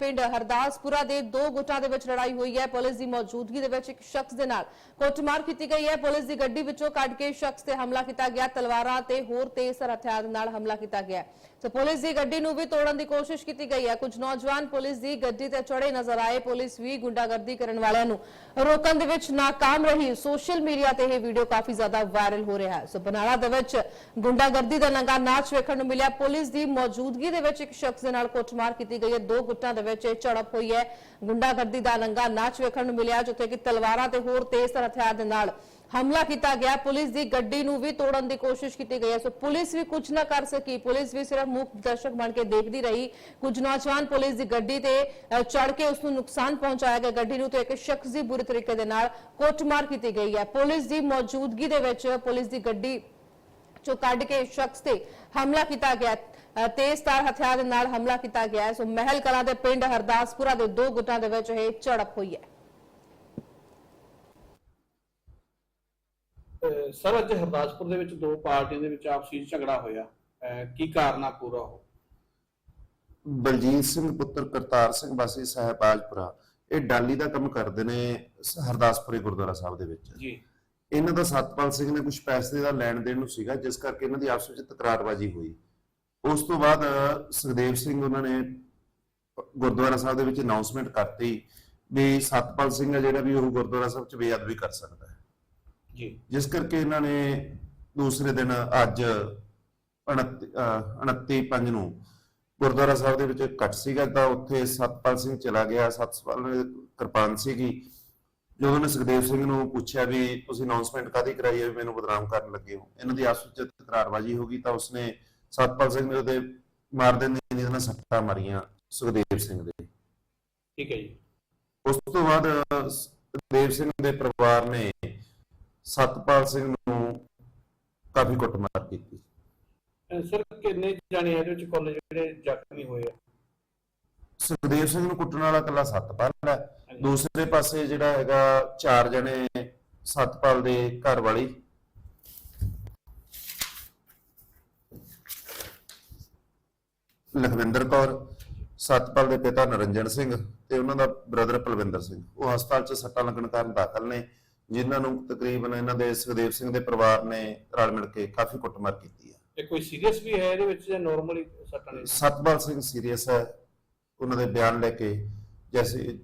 ਪਿੰਡ ਹਰਦਾਸਪੁਰਾ ਦੇ ਦੋ ਗੁੱਟਾਂ ਦੇ ਵਿੱਚ ਲੜਾਈ ਹੋਈ ਹੈ। ਪੁਲਿਸ ਦੀ ਮੌਜੂਦਗੀ ਦੇ ਵਿੱਚ ਇੱਕ ਸ਼ਖਸ ਦੇ ਨਾਲ ਕੁੱਟਮਾਰ ਕੀਤੀ ਗਈ ਹੈ। ਪੁਲਿਸ ਦੀ ਗੱਡੀ ਵਿੱਚੋਂ ਕੱਢ ਕੇ ਸ਼ਖਸ ਤੇ ਹਮਲਾ ਕੀਤਾ ਗਿਆ। ਤਲਵਾਰਾਂ ਤੇ ਹੋਰ ਤੇਜ਼ ਹਥਿਆਰ ਨਾਲ ਹਮਲਾ ਕੀਤਾ ਗਿਆ। ਸੋ ਪੁਲਿਸ ਦੀ ਗੱਡੀ ਨੂੰ ਵੀ ਤੋੜਨ ਦੀ ਕੋਸ਼ਿਸ਼ ਕੀਤੀ ਗਈ ਹੈ। ਕੁਝ ਨੌਜਵਾਨ ਪੁਲਿਸ ਦੀ ਗੱਡੀ ਤੇ ਚੜੇ ਨਜ਼ਰ ਆਏ। ਪੁਲਿਸ ਵੀ ਗੁੰਡਾਗਰਦੀ ਕਰਨ ਵਾਲਿਆਂ ਨੂੰ ਰੋਕਣ ਦੇ ਵਿੱਚ ਨਾਕਾਮ ਰਹੀ। ਸੋਸ਼ਲ ਮੀਡੀਆ ਤੇ ਇਹ ਵੀਡੀਓ ਕਾਫੀ ਜ਼ਿਆਦਾ ਵਾਇਰਲ ਹੋ ਰਿਹਾ ਹੈ। ਸੋ ਬਨਾਲਾ ਦੇ ਵਿੱਚ ਗੁੰਡਾਗਰਦੀ ਦਾ ਨੰਗਾ ਨਾਚ ਵੇਖਣ ਨੂੰ ਮਿਲਿਆ। ਪੁਲਿਸ ਦੀ ਮੌਜੂਦਗੀ ਦੇ ਵਿੱਚ ਇੱਕ ਸ਼ਖਸ ਦੇ ਨਾਲ ਕੁੱਟਮਾਰ ਕੀਤੀ ਗਈ ਹੈ। ਦੋ ਗੁੱਟਾਂ ਦੇ ਵਿੱਚ ਇਹ ਝੜਪ ਹੋਈ ਹੈ। ਗੁੰਡਾਗਰਦੀ ਦਾ ਨੰਗਾ ਨਾਚ ਵੇਖਣ ਨੂੰ ਮਿਲਿਆ, ਜਿੱਥੇ ਕਿ ਤਲਵਾਰਾਂ ਤੇ ਹੋਰ ਤੇਜ਼ ਹਥਿਆਰ ਦੇ ਨਾਲ ਹਮਲਾ ਕੀਤਾ ਗਿਆ। ਪੁਲਿਸ ਦੀ ਗੱਡੀ ਨੂੰ ਵੀ ਤੋੜਨ ਦੀ ਕੋਸ਼ਿਸ਼ ਕੀਤੀ ਗਈ ਹੈ। ਸੋ ਪੁਲਿਸ ਵੀ ਕੁਝ ਨਾ ਕਰ ਸਕੀ। ਪੁਲਿਸ ਵੀ ਸਿਰਫ ਮੁੱਖ ਦਰਸ਼ਕ ਬਣ ਕੇ ਦੇਖਦੀ ਰਹੀ। ਕੁਝ ਨੌਜਵਾਨ ਪੁਲਿਸ ਦੀ ਗੱਡੀ ਤੇ ਚੜ ਕੇ ਉਸ ਨੂੰ ਨੁਕਸਾਨ ਪਹੁੰਚਾਇਆ ਗਿਆ। ਗੱਡੀ ਨੂੰ ਤੇ ਇੱਕ ਸ਼ਖਸ ਦੀ ਬੁਰੀ ਤਰੀਕੇ ਦੇ ਨਾਲ ਕੁੱਟਮਾਰ ਕੀਤੀ ਗਈ ਹੈ। ਪੁਲਿਸ ਦੀ ਮੌਜੂਦਗੀ ਦੇ ਵਿੱਚ ਪੁਲਿਸ ਦੀ ਗੱਡੀ ਚੋਂ ਕੱਢ ਕੇ ਸ਼ਖਸ ਤੇ ਹਮਲਾ ਕੀਤਾ ਗਿਆ। ਅ, ਤੇਜ਼ ਤਾਰ ਹਥਿਆਰ ਦੇ ਨਾਲ ਹਮਲਾ ਕੀਤਾ ਗਿਆ ਹੈ। ਸੋ ਮਹਿਲ ਕਲਾਂ ਦੇ ਪਿੰਡ ਹਰਦਾਸਪੁਰਾ ਦੇ ਦੋ ਗੁੱਟਾਂ ਦੇ ਵਿੱਚ ਇਹ ਝੜਪ ਹੋਈ ਹੈ। ਸਰ ਅੱਜ ਹਰਦਾਸਪੁਰ ਦੇ ਵਿੱਚ ਦੋ ਪਾਰਟੀਆਂ ਦੇ ਵਿੱਚ ਆਪਸੀ ਝਗੜਾ ਹੋਇਆ। ਕੀ ਕਾਰਨ ਆ ਪੂਰਾ ਉਹ? ਬਲਜੀਤ ਸਿੰਘ ਪੁੱਤਰ ਕਰਤਾਰ ਸਿੰਘ ਵਾਸੀ ਸਹਿਬਾਜਪੁਰਾ ਇਹ ਡਾਲੀ ਦਾ ਕੰਮ ਕਰਦੇ ਨੇ ਹਰਦਾਸਪੁਰੇ ਗੁਰਦੁਆਰਾ ਸਾਹਿਬ ਦੇ ਵਿੱਚ। ਜੀ। ਇਹਨਾਂ ਦਾ ਸਤਪਾਲ ਸਿੰਘ ਨੇ ਕੁਝ ਪੈਸੇ ਦਾ ਲੈਣ ਦੇਣ ਨੂੰ ਸੀਗਾ ਜਿਸ ਕਰਕੇ ਇਹਨਾਂ ਦੀ ਆਪਸ ਵਿੱਚ ਤਕਰਾਰਬਾਜ਼ੀ ਹੋਈ। ਉਸ ਤੋਂ ਬਾਅਦ ਸੁਖਦੇਵ ਸਿੰਘ ਉਹਨਾਂ ਨੇ ਗੁਰਦੁਆਰਾ ਸਾਹਿਬ ਦੇ ਵਿੱਚ ਅਨਾਉਂਸਮੈਂਟ ਕਰਤੀ ਵੀ ਸਤਪਾਲ ਸਿੰਘ ਹੈ ਜਿਹੜਾ ਵੀ ਉਹ ਗੁਰਦੁਆਰਾ ਸਾਹਿਬ 'ਚ ਬੇਅਦਬੀ ਕਰ ਸਕਦਾ ਹੈ। ਜੀ। ਜਿਸ ਕਰਕੇ ਇਹਨਾਂ ਨੇ ਦੂਸਰੇ ਦਿਨ ਅੱਜ 29 ਅਹ 29 ਪੰਜ ਨੂੰ ਗੁਰਦੁਆਰਾ ਸਾਹਿਬ ਦੇ ਵਿੱਚ ਇਕੱਠ ਸੀਗਾ ਤਾਂ ਉੱਥੇ ਸਤਪਾਲ ਸਿੰਘ ਚਲਾ ਗਿਆ। ਸਤਪਾਲ ਨੇ ਕਿਰਪਾਨ ਸੀਗੀ। ਜਦੋਂ ਉਹਨੇ ਸੁਖਦੇਵ ਸਿੰਘ ਨੂੰ ਪੁੱਛਿਆ ਵੀ ਤੁਸੀਂ ਅਨਾਉਂਸਮੈਂਟ ਕਾਦੀ ਕਰਾਈ ਹੈ ਮੈਨੂੰ ਬਦਨਾਮ ਕਰਨ ਲੱਗੇ ਹੋ? ਇਹਨਾਂ ਦੀ ਆਪਸ ਵਿੱਚ ਤਕਰਾਰਬਾਜ਼ੀ ਹੋ ਗਈ ਤਾਂ ਉਸਨੇ ਸਤਪਾਲ ਸਿੰਘ ਨੇ ਉਹਦੇ ਮਾਰ ਦੇਣ ਦੀ ਨਾਲ ਸੱਟਾਂ ਮਾਰੀਆਂ ਸੁਖਦੇਵ ਸਿੰਘ ਦੇ। ਠੀਕ ਹੈ ਜੀ। ਉਸ ਤੋਂ ਬਾਅਦ ਸੁਖਦੇਵ ਸਿੰਘ ਦੇ ਪਰਿਵਾਰ ਨੇ ਸਤਪਾਲ ਸਿੰਘ ਨੂੰ ਕਾਫੀ ਕੁੱਟਮਾਰ ਕੀਤੀ। ਸਰ ਕਿੰਨੇ ਜਾਣੇ ਇਹਦੇ ਵਿੱਚ ਕੁੱਲ ਜਿਹੜੇ ਜ਼ਖਮੀ ਹੋਏ ਆ? ਸੁਖਦੇਵ ਸਿੰਘ ਨੂੰ ਕੁੱਟਣ ਵਾਲਾ ਇਕੱਲਾ ਸਤਪਾਲ ਹੈ। ਦੂਸਰੇ ਪਾਸੇ ਜਿਹੜਾ ਹੈਗਾ ਚਾਰ ਜਣੇ ਸਤਪਾਲ ਦੇ ਘਰ ਵਾਲੀ ਲਖਵਿੰਦਰ ਕੌਰ ਸਤਪਾਲ ਦੇ ਪਿਤਾ ਨਰਿੰਜਨ ਸਿੰਘ ਤੇ ਉਹਨਾਂ ਦਾ ਬ੍ਰਦਰ ਪਲਵਿੰਦਰ ਸਿੰਘ। ਉਹ ਹਸਪਤਾਲ 'ਚ ਸੱਟਾਂ ਲੱਗਣ ਕਾਰਨ ਦਾਖਲ ਨੇ ਜਿਨ੍ਹਾਂ ਨੂੰ ਤਕਰੀਬਨ ਇਹਨਾਂ ਦੇ ਸੁਖਦੇਵ ਸਿੰਘ ਦੇ ਪਰਿਵਾਰ ਨੇ ਰਲ ਮਿਲ ਕੇ ਕਾਫੀ ਕੁੱਟਮਾਰ ਕੀਤੀ ਹੈ। ਤੇ ਕੋਈ ਸੀਰੀਅਸ ਵੀ ਹੈ ਇਹਦੇ ਵਿੱਚ ਜਾਂ ਨਾਰਮਲੀ ਸੱਟਾਂ ਨੇ ਸਤਪਾਲ ਸਿੰਘ ਸੀਰੀਅਸ ਹੈ। ਉਹਨਾਂ ਦੇ ਬਿਆਨ ਲੈ ਕੇ ਜੈਸੇ